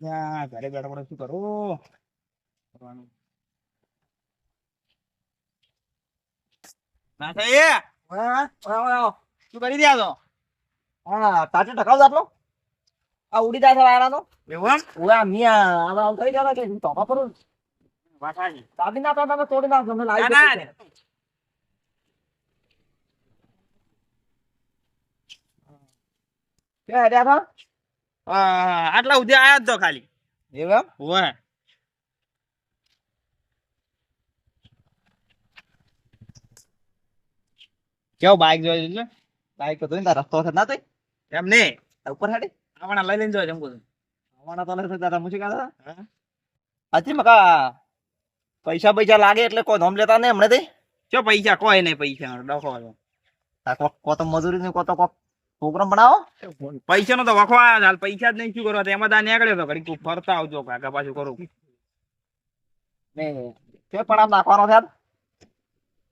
ઘરે બેઠા બેઠા શું કરું? કરવાનું. ના હા શું કરી રહ્યા છો? હા તાટે ટકાવ આટલો. આ ઉડી જાય છે વાયરાનો. ઓયા મિયા આવા આવ થઈ ગયા કે તોપા પર વાત તાબી ના તો તોડી ના, કે આટલા સુધી આયા જ તો ખાલી. એવા હોય કેવો બાઈક જોઈ છે બાઈક તો તાર રસ્તો છે ના તોય? એમ ને ઉપર હેડી? આપણા લઈ લઈને જોઈ એમ કહું છું. તો લઈ દાદા મુશી કાઢા હા? અજી મકા પૈસા પૈસા લાગે એટલે કોઈ ધોમ લેતા નહીં હમણે તે ચો પૈસા કોઈ નહીં પૈસા ડખો કોતો કો તો મજૂરી ને કો તો કોક પ્રોગ્રામ બનાવો. પૈસા નો તો વખો હાલ પૈસા જ નહીં. શું કરવા? એમાં તા નીકળ્યો તો ઘડી ફરતા આવજો. કાકા પાછું કરું. કે પણ નાખવાનો છે?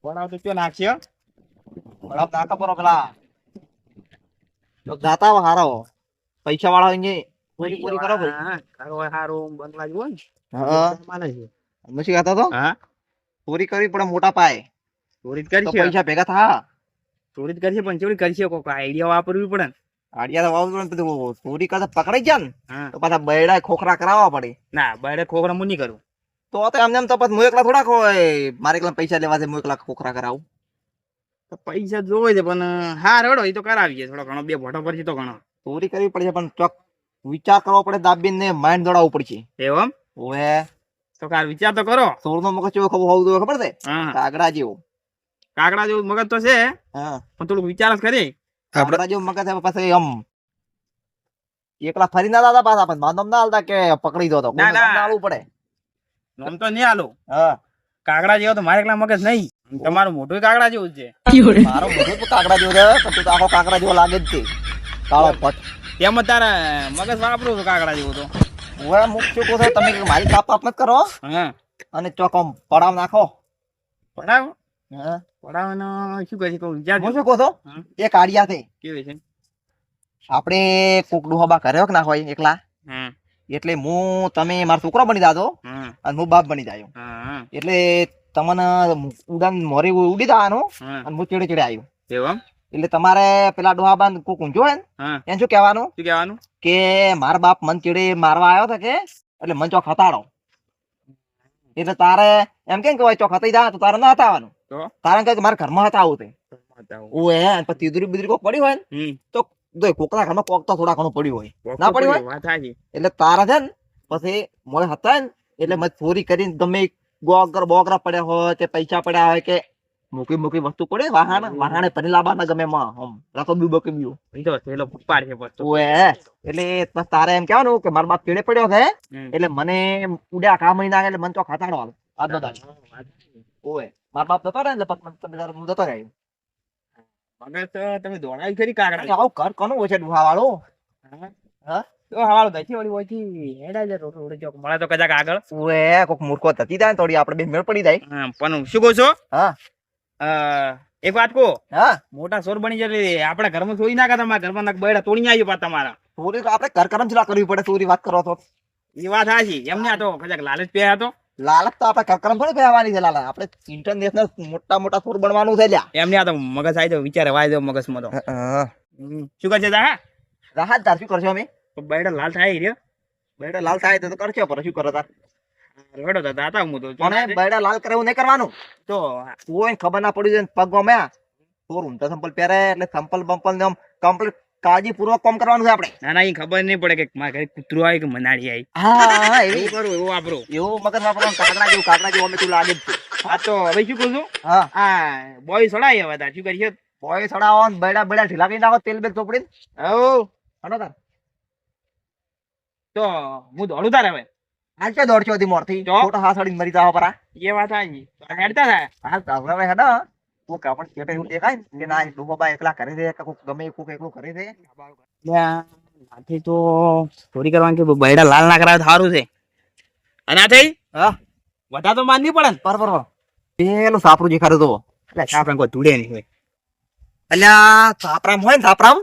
પણ તો ચો નાખશે? આમ નાખા પરો પેલા. તો હો હારો. પૈસા વાળા અહીંયા પૂરી પૂરી કરો ભાઈ. કારો હારું બંગલા જેવો ને. હા. માને છે. મુશી ગાતા તો હા? પૂરી કરવી પડે મોટા પાય. ચોરી કરી પૈસા ભેગા થા. ચોરી કરશે પણ ચોરી કરશે કોક આઈડિયા વાપરવી પડે ને. આડિયા તો ને બધું ચોરી કરતા પકડાઈ ને. તો પાછા બૈડા ખોખરા કરાવવા પડે. ના બહાર ખોખરા હું નહીં કરું. તો તો એમને એમ તો પછી હું એકલા મારે એકલા પૈસા લેવા છે હું એકલા ખોખરા કરાવું. તો પૈસા જોવે છે પણ હા રેડો એ તો કરાવીએ. થોડો ઘણો બે ભોટો પરથી તો ઘણો. ચોરી કરવી પડશે પણ ચોક વિચાર કરવો પડે દાબીન ને માઇન્ડ દોડાવવું પડશે. એવું એમ? તો કાર વિચાર તો કરો. સોળનો મગજ કેવો ખબર હોવું ખબર છે? આગળ જેવો. કાકડા જેવું મગજ તો છે પણ થોડુંક વિચાર કરી. આપડા જેવું મગજ પાસે પછી આમ એકલા ફરી ના દાદા પાછા પણ માનવ ના હાલતા કે પકડી દો તો. ના, ના. પડે. આમ તો નહીં આલો હા. કાકડા જેવો તો મારે એકલા મગજ નહીં. તમારું મોટું કાકડા જેવું જ છે. મારો મોટું કાકડા જેવું છે પણ તું તો આખો કાકડા જેવો લાગે જ છે. કાળો પટ એમ જ તારે મગજ વાપરું છું કાકડા જેવું તો. ઓએ મુક શું છો તમે મારી કાપ કાપ કરો. હા. અને ચોકમ પડાવ નાખો. પડાવ? હા પડાવવાનો શું કરી કહું? વિચાર હું શું કહો છો? હમ. એક આડિયા છે. કેવી છે? આપણે કોક ડોહાબા કર્યો ના હોય એકલા? એટલે હું તમે મારો છોકરો બની જાતો અને હું બાપ બની જાયો. એટલે તમને ઉડાન મોરી ઉડી જવાનું અને હું ચીડે ચીડે આવ્યું એટલે તમારે પેલા ડોહાબા કોક ઊંઝો હોય ને એમ એને શું કહેવાનું? શું કહેવાનું? કે મારા બાપ મન ચીડે મારવા આવ્યો હતો કે? એટલે મન ચોક હતાડો. એટલે તારે એમ કેમ કહેવાય ચોક હતાઈ જા તો તારે ના હતાવાનું? કારણ કે મારા ઘરમાં હતા આવું. તે ઓએ પછી તીદરી બીદરી કોક પડી હોય ને હમ. તો કોકના ઘરમાં કોક તો થોડા ઘણું પડ્યું હોય. ના પડી હોય? એટલે તારા છે ને પછી મોડે હતા ને એટલે મેં ચોરી કરીને ગમે ગોગર બોગરા પડ્યા હોય કે પૈસા પડ્યા હોય કે મૂકી મૂકી વસ્તુ પડે વાહન વાહણે પરી લાવવાના ગમે માં હમ. રાખો બી બકે બી તો પેલો પપ્પા છે પછી ઓએ એટલે તારે એમ કહેવાનું કે મારા બાપ કેડે પડ્યો છે એટલે મને ઉડ્યા કામ નહીં નાખે એટલે મને તો ખાતાડો હાલ. આજનો દાડો. ઓએ મારા બાપ જતો રહે ને એટલે તમે તારે હું જતો રહ્યો તો તમે દોડાવી ખરી કાકડા આવું ઘર કોનું હોય છે? ડુહા વાળો હા? તો હવાળો દઈ વળી ઓછી હેડા જાય રોડ રોડ ચોક. મળે તો કદાચ આગળ. ઓએ કોક મૂર્ખો થતી થાય થોડી આપણે બે મેળ પડી જાય. હા, પણ શું કહો છો? હા. એક વાત કહો? હા. મોટા સોર બની જાય આપણા ઘરમાં ચોરી ના તમારા ઘરમાં નાખ બૈડા તોડી આવી પા તમારા. ચોરી તો આપણે ઘર કરમ ચલા કરવી પડે ચોરી વાત કરો તો. એ વાત હાજી એમને આ તો કદાચ લાલચ પે હતો લાલચ તો આપણે કકરમ પણ થોડી છે લાલા આપણે ઇન્ટરનેશનલ મોટા મોટા સુર બનવાનું છે લ્યા. એમને આ તો મગજ આવી જાવ વિચારે વાય દો મગજમાં તો. શું કરશે તા રાહત તાર શું કરશો અમે? તો લાલ થાય રહ્યો. બેડા લાલ થાય તો કરશો પર શું કરો તાર? રડો તો દાતા હું તો પણ બેડા લાલ કરે એવું નહીં કરવાનું. તો કોઈ ખબર ના પડી જાય પગમાં મેં ચોર ઊંધા સંપલ પહેરે એટલે સંપલ બંપલ ને આમ કમ્પ્લીટ કાળજીપૂર્વક કામ કરવાનું છે આપણે. ના ના એ ખબર નહીં પડે કે મારા ઘરે કૂતરું આવી કે મનાડી આવી. હા એવું કરું એવું વાપરો. એવું. મગજ વાપરવાનું કાકડા જેવું કાકડા જેવું અમે તું લાગે જ હા તો હવે શું કહું છું? હા. આ બોય સડાઈ હવે તાર શું કરીએ બોય સડાવો ને બેડા બેડા ઢીલા કરી નાખો તેલ બેલ ચોપડી હો હનો તાર. તો હું દોડું તાર હવે? હાલ ક્યાં દોડશો હતી મોરથી? ફોટો હાથ અડીને મરી જાવ પરા. એ વાત આવી હેડતા થાય હાલ તો હવે હેડો. કોક આપણ કેટે એવું દેખાય ને કે ના એ ડૂબા એકલા કરે છે કોક ગમે એ કોક એકલું કરે નાથી તો ચોરી કરવાની કે બૈડા લાલ ના કરાવે સારું છે અને આ થઈ હા વધા તો માન નહીં પડે ને પર પર પર. પેલું સાપરું જે ખરું તો એટલે કોઈ ધૂળે નહીં હોય અલ્યા સાપરામ હોય ને સાપરામ.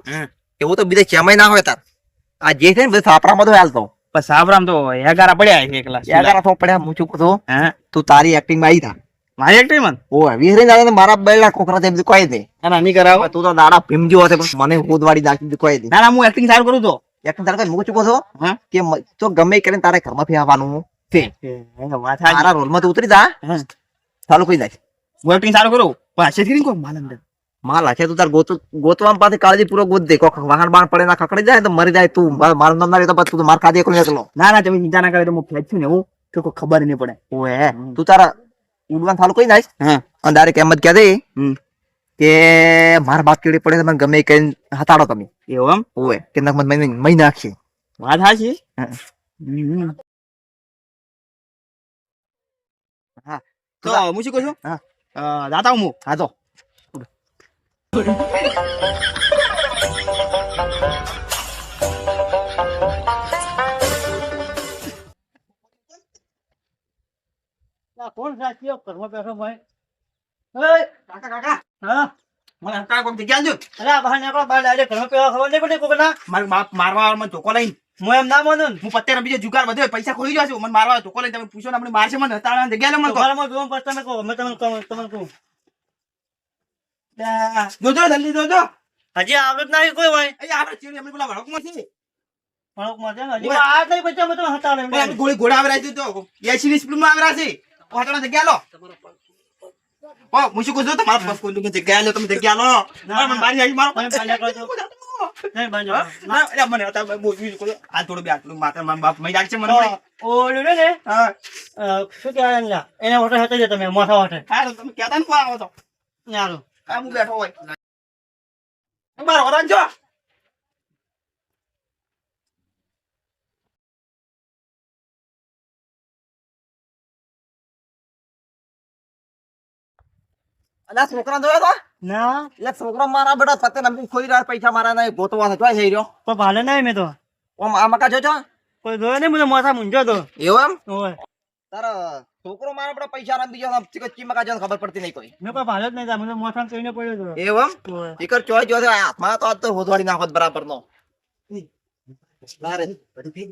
એવું તો બીજે ચેમાય ના હોય તાર આ જે છે ને બધું સાપરામાં તો હાલતો પણ સાપરામ તો હેગારા પડ્યા છે એકલા તો પડ્યા હું ચૂપ છું તું તારી એક્ટિંગમાં આવી થા મારી એક્ટિંગમાં ઓય વિહરી દાદા મારા બેલા કોકરા તેમ કોઈ દે ના ના કરાવો. તું તો દાડા ભીમજો હશે પણ મને હોદવાડી નાખી કોઈ દે ના ના હું એક્ટિંગ સારું કરું તો. એક્ટિંગ તારે મૂકું ચૂકો છો? કે તો ગમે કરીને તારે ઘરમાં ફેરવાનું છે વાત તારા રોલમાં તું ઉતરી જા. ચાલુ કોઈ જાય હું એક્ટિંગ સારું કરું? પણ હશે થી કોઈ માલ અંદર? માલ હશે તું તાર ગોત ગોતવા પાસે કાળજી પૂરો ગોત દે. કોક વાહન બાણ પડે ના ખકડી જાય તો મરી જાય તું. માર- નામ ના તો તું માર ખાધી એકલો એકલો. ના ના તમે ચિંતા ના કરે તો હું ફેંચ છું ને હું. તો ખબર નહીં પડે. ઓએ તું તારા ઉડવાન ચાલુ કોઈ જાય હા. અને ડાયરેક્ટ એમ જ કહે દે કે મારા બાપ કેડી પડે મને ગમે કઈ હતાડો તમે. એવું એમ? ઓએ કે નક મને મહિને મહિને નાખીએ વાત હા. હા. તો હું શું કહું છું? હા. દાતા હું. હા તો. કોણ સાચી ઘરમાં બેઠો ભાઈ કાકા કાકા. હા? મને હંકાર કોમ જગ્યા અરે બહાર નીકળો બહાર ડાયરેક્ટ ઘરમાં પેલા ખબર નહીં પડે કોકના. માર બાપ મારવા મને ધોકો લઈને. હું એમ ના માનું હું પત્તે રમી જુગાર બધો પૈસા ખોઈ ગયો છું મને મારવા ધોકો લઈને તમે પૂછો ને આપણે મારશે મને જગ્યા તો. જોવા પડશે તમે કહો અમે તમને કહું તમને કહું. જોજો જલ્દી જોજો. હજી આવડત નહીં કોઈ હોય. અહીં આપણે ચીડી આપણે પેલા વળકમાં છે. હજી આ નહીં અમે ગોળી ઘોડા આવરા તો એસી ની સ્પીડમાં આવરા છે જગ્યા લો ઓ હું શું કહું છું? તમારા પગ કોઈ જગ્યા લો તમે જગ્યા લો ના મને બારી આવી મારો છો. નહીં ના એટલે મને આ થોડું બે આટલું માતા મારા બાપ મહી રાખશે મને ઓલું ને ને હા. અ, શું કહેવાય એના એને હોટે હતા જ તમે મોટા હોટે હા તમે કહેતા ને કોણ આવો તો. ચાલો આ હું બેઠો હોય. મારો ઓરાન અને છોકરા જોયા તો? ના. એટલે છોકરો મારા બેટા ફતે નંબી ખોઈ રહ્યા પૈસા મારા નહીં ગોતવા છે જોઈ રહ્યો પણ ભાલે ના મેં તો. ઓમ આ મકા જોજો કોઈ જોયો નહીં મને માથા મૂંઝો તો. એવું એમ? તારા છોકરો મારા બેટા પૈસા રમી ગયો ચીકચી મકા જોઈને ખબર પડતી નહીં કોઈ. મેં કોઈ ભાલે જ નહીં થાય. મને માથા કહીને પડ્યો તો. એવું એમ? ટીકર ઈકર ચોય જો હાથમાં તો આજ તો હોદવાડી નાખો બરાબર નો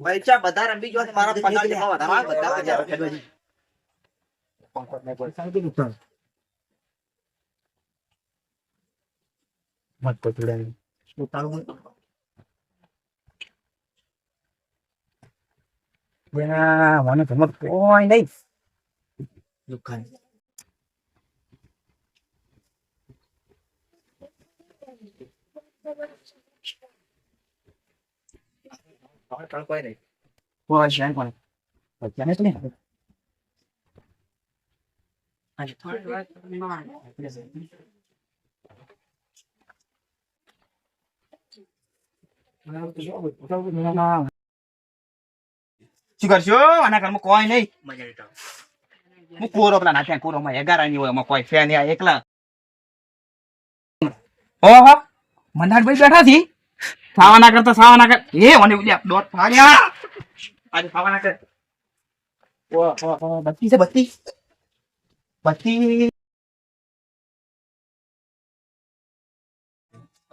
પૈસા બધા રમી ગયો મારા પગાર જેટલા વધારે બધા પૈસા. મને ગમત કોઈ નહીં દુકાન કોઈ નહીં કોઈ છે કોણ બચ્ચાને તો નહીં આજે થોડી વાર શું કરશો? આના ઘરમાં કોઈ નહીં. હું કોરો પેલા નાખ્યા કોરોમાં એગારાની હોય એમાં કોઈ ફેન આ એકલા. ઓહો મંદારભાઈ બેઠા થી ખાવાના કરતા ખાવાના કર. એ મને ઉલ્યા દોત ફાડ્યા આજે ખાવાના કર. ઓહો ઓહો બત્તી છે બત્તી બત્તી.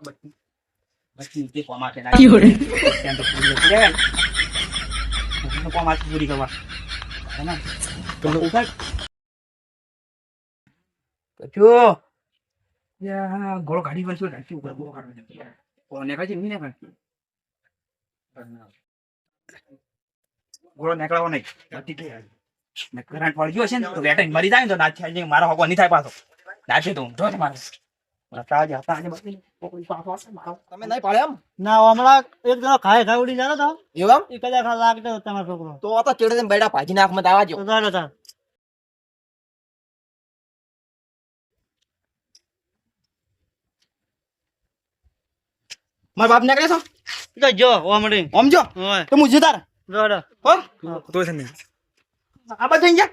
બત્તી. બત્તી તે કોમા કે નાખી ત્યાં તો પૂરી કરવા હે ને? તો ઊભા જો યા ગોળો કાઢી પણ શું નાખ્યું ઉપર ગોળો કાઢવા જતો. ગોળો નીકળવો નહીં. ને કરંટ વાળી ગયો છે ને તો વેટાઈને મરી જાય ને તો નાચી મારો હગો નહીં થાય પાછો નાચી તો ઊંધો જ મારે હતા આજે બધી કોઈ પાછો તમે નહીં પાડે એમ ના હમણાં એક જણો ખાય ખાય ઉડી જતો તો એવું એમ એ કદાચ લાગતો તમારો છોકરો તો આ તો ચેડે બેડા ભાજી નાખ મત આવાજો તો ચાલો તાર મારા બાપ નીકળે છો તો જો ઓમડી જો ઓય તો હું જતા જો હો તો છે ને આ બધા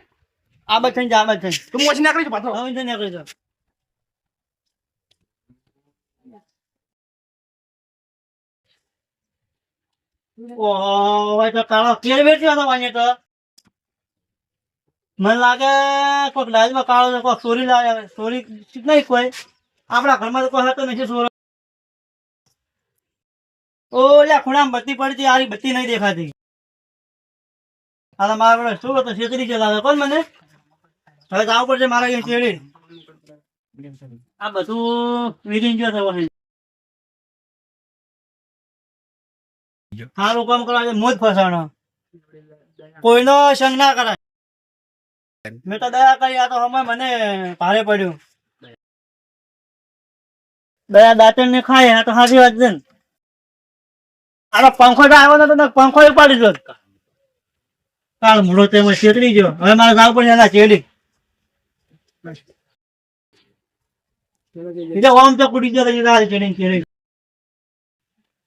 આ જા, આ. તો ઓછી નીકળી છું પાછો હવે નીકળી જાઓ. ઓહો, તો કાળો ક્લિયર બેઠી હતો વાય તો. મને લાગે કોઈક લાજમાં કાળો છે, કોઈક ચોરી લાવે ચોરી નહીં કોઈ? આપણા ઘરમાં તો કોઈ હતો નથી ચોરો ઓલા ખૂણામાં બત્તી પડતી આરી બત્તી નહીં દેખાતી. આ મારા પેલો શું હતો શેકરી છે લાવે કોણ મને? હવે જવું પડશે મારા અહીંયા શેરડી આ બધું વિધિન જો થયો સારું કામ કરવા મોજ ફસાણો કોઈનો સંગ ના કરાય. મેં તો દયા કરી, આ તો હમણાં મને ભારે પડ્યું. દયા દાંતણ ને ખાય, આ તો સાચી વાત છે આનો પંખો તો આવ્યો નતો પંખો ઉપાડી દો કાળ મૂળો તેમાં છેતરી ગયો. હવે મારે ગાવ પડશે એના ચેડી એટલે ઓમ તો કુડી ગયો ચેડી ચેડી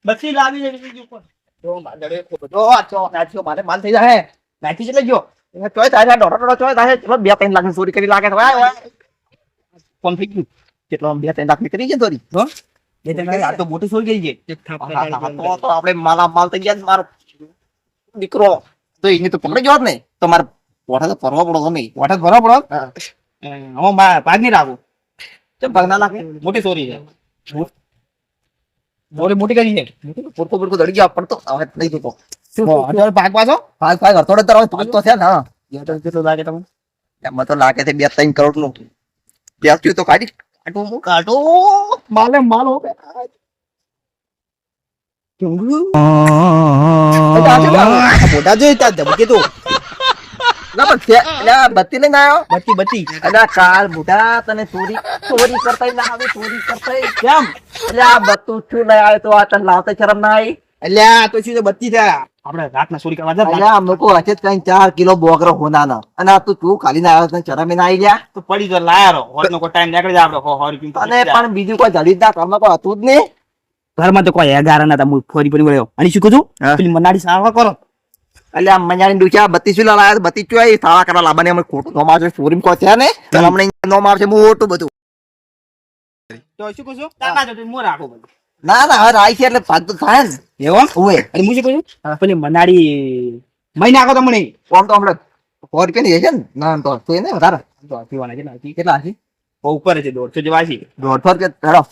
બસી લાવી દે બીજું કોઈ. જો માંડળે બધો આછો આછો મારે માલ થઈ જાય નાખી જો. ચોય થાય ડોડો ડોડો ચોય થાય ચલો બે ત્રણ લાખ ચોરી કરી લાગે તો વાય થઈ ગયું. કેટલો બે ત્રણ લાખની કરી છે ચોરી? હો? એ તો આ તો મોટી સોઈ ગઈ છે. તો તો આપણે માલા માલ થઈ ગયા મારો. દીકરો. તો એને તો પકડી ગયો જ ને તો મારે પોઠા તો પરવા પડો ગમે વોટર ભરો પડો? હા. ભાગ નહીં રાખું. ભાગ ના લાગે? મોટી સોરી છે. મોટી મોટી કરી છે. પુરકો પુરકો દડી ગયા પડતો હવે નહીં થતો. અત્યારે ભાગ પાછો? ભાગ ભાગ અડધો અડધો હવે પાંચ તો થયા ને હા. કેટલું કેટલું લાગે તમને? એમાં તો લાગે છે બે ત્રણ કરોડનું બેસ્યું તો કાઢી કાઢું હું કાઢું. માલે માલ હો મોટા જોઈ ત્યાં ધમકી તું બત્તી લઈને આવ્યો? બત્તી બત્તી. અલા કાલ બુઢા તને ચોરી ચોરી કરતા ના આવી ચોરી કરતા કેમ? એટલે આ બત્તું છું લઈ આવ્યો તો આ તને લાવતા શરમ ના આવી? એટલે આ તો શું બત્તી થયા આપણે રાતના ચોરી કરવા જતા. એટલે આ હશે જ કઈ ચાર કિલો બોગરો હોનાનો. અને આ તું તું ખાલી ના આવ્યો તને શરમ ના આવી ગયા તો પડી ગયો લાયા. રહો હોટનો કોઈ ટાઈમ નીકળી જાય અને પણ બીજું કોઈ જડી ના ઘરમાં કોઈ હતું જ નહીં? ઘરમાં તો કોઈ એગાર ના હતા હું ફરી ફરી વળ્યો. અને શું. પેલી મનાડી સારવા કરો. એટલે આ મજાની ડૂચા બત્તીસ વિલા લાયા બત્તીસ ચોય સારા કરવા લાબાને અમે ખોટું નો આવશે. ચોરી કો છે ને તો અમને નોમ આવશે મોટું બધું. તો શું કહું કાકા તો મો રાખો બધું. ના ના હવે રાઈ છે એટલે ભાગ તો થાય ને. એવો ઓય અને હું શું કહું પેલી મનાડી મહિને આખો તમને ઓમ તો હમણાં ફોર રૂપિયા ની? છે ને ના તો એને વધારે. કેટલા હતી કેટલા છે બહુ ઉપર છે દોઢસો જેવા છે દોઢસો રૂપિયા હેડો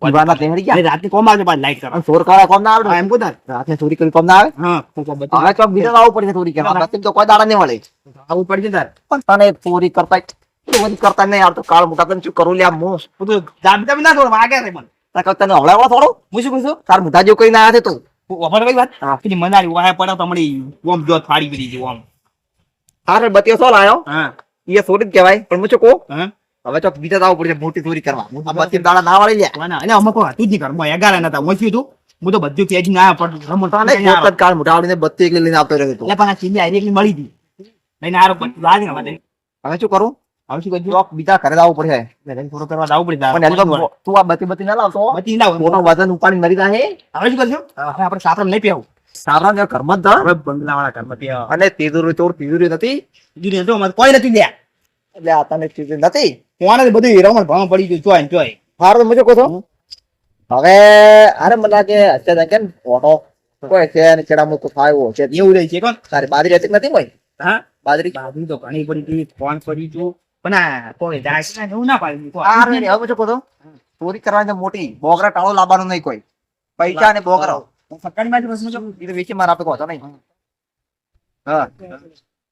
પીવાના તેહરી ગયા. રાતે કોમ આવજો પાછી લાઈટ કરો ચોર કરવા કોમ ના આવડે એમ કોતા રાતે ચોરી કરી કોમ ના આવે? હા. બધું હવે બીજા આવવું પડશે ચોરી કરવા. રાતે તો કોઈ દાડા નહીં મળે. આવું પડશે તાર. પણ તને ચોરી કરતા ચોરી કરતા નહીં આવતો કાળ મોટા તને શું કરું લ્યા મો? બધું જામ જામ ના થોડું વાગે રે મને. તને હવડાવવા થોડું? હું શું કહું તાર મોટા જેવું કઈ ના આવે તું. અમારે કઈ વાત. પેલી મનાડી વાહે પડે તો મળી ઓમ જો ફાડી પડી છે ઓમ. તારે બત્તીઓ સો લાયો? હા. એ સોરી જ કહેવાય. પણ હું શું કહું? હા. હવે તો બીજા આવવું પડશે મોટી ચોરી કરવા. બત્તી દાડા ના વાળી લે અને અમે કોઈ હતું જ નહીં ઘરમાં. એગાર નતા. શું હતું હું તો બધું કેજ ના પણ રમણ કાળ મોટા આવડીને બત્તી એકલી લઈને આવતો રહ્યો તું એટલે પણ આ ચીલી એકલી મળી હતી. લઈને આરો બધું લાગે ને હવે શું કરું? હવે શું ચોક બીજા ઘરે આવવું પડશે થોડો કરવા જવું પડે. પણ તું આ બત્તી બત્તી ના લાવતો. ના હોય. મોટો વજન ઉપાડી મરી જાય હવે શું કરજો હવે આપણે સાપરમ નહીં પીવું સારા ને ઘરમાં જ બંગલા વાળા ઘરમાં અને તીજુરી ચોર તીજુરી નથી. બીજું નથી કોઈ નથી લ્યા. એટલે આ તને તીજુરી નથી. કોણે બધું રમણ ભણ પડી ગયું ચોય ચોય હારું મુજબ કહો હવે અરે મને લાગે અત્યારે કેમ ફોટો કોઈ છે ને ચેડા મુકુ ફાવ્યો છે. એવું રહી છે કોણ? તારી બાજરી રહેતી નથી કોઈ? હા? બાજરી? બાજુ તો ઘણી પડી ગઈ ફોન પડી ગયું. પણ કોઈ છે ને એવું ના પાડી. આ રે હવે જો કહો ચોરી કરવાની મોટી બોગરા ટાળો લાવવાનો નહીં કોઈ. પૈસા અને બોગરા. સરકારી બાજુ બસ મુજબ એ તો વેચી માર આપે કહો નહીં. હા.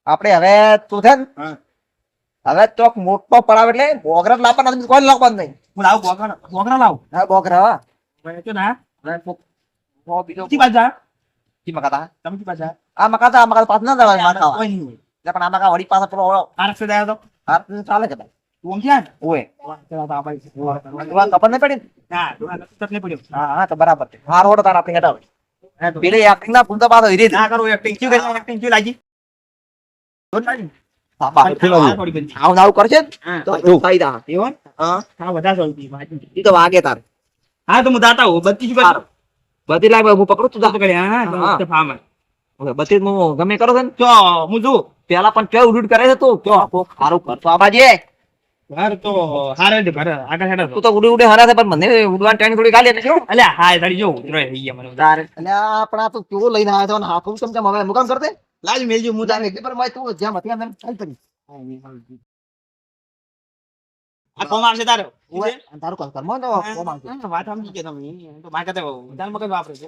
આપણે હવે તું છે ને. હવે તો મોટો પડાવ એટલે બોગરા લાવવા નથી, કોઈ લાવવાનું નહીં. હું લાવું બોગરા બોગરા લાવ. હા બોગરા હા. વેચો ના. હવે બીજો કી બાજા કી મકાતા? તમે કી બાજા આ? મકાતા આ મકાતા પાછ ના દેવા મકાતા કોઈ નહીં હોય. એટલે પણ આ મકા વળી પાસે પેલો ઓળો. દે તો? હાથ ચાલે કે ભાઈ. તું ક્યાં ઓય. ચલા તા ભાઈ તમારે ખબર નહીં પડી ના? ડોહા તક નહીં પડ્યો હા હા તો બરાબર છે. હાર હોડો તારા આપણે હા તો. પેલે એક્ટિંગ ના ભૂલતા પાછો હીરે ના કરો એક્ટિંગ ક્યું કરી એક્ટિંગ ક્યું લાગી જોત લાગી? આવું કરશે? હા. તો થઈ એવો હા. વાગે તાર. હા તો હું દાતા હું હારું. બધી લાગ હું પકડું તું દાખલ કરી હા હા. તો બધી હું ગમે કરો છે ને? ચો હું જોઉં. પેલા પણ કેવું ઉડુડ કરે છે તું? કયો કોક સારું કરતો આ બાજે ઘર તો હારે જ ઘર આગળ હેડો. તું તો ઉડી ઉડી હરા છે પણ મને ઉડવાની ટાઈમ થોડી કાલે અલ્યા હા તારી જો ઉતરો થઈ ગયા મને તારે. એટલે આ તો કેવો લઈને આવ્યો છો ને? સમજા હવે મુકામ કરતે? લાજ મેલજો હું તને ખબરમાં તો જ્યાં મતિયા મેમ ચાલ કરી આ કોમ આવશે તારો? તારું કોલ કરમો તો કોમ આવશે. વાત સમજી કે તમે. તો મારે કહેતા તાર મગજ વાપરે છે.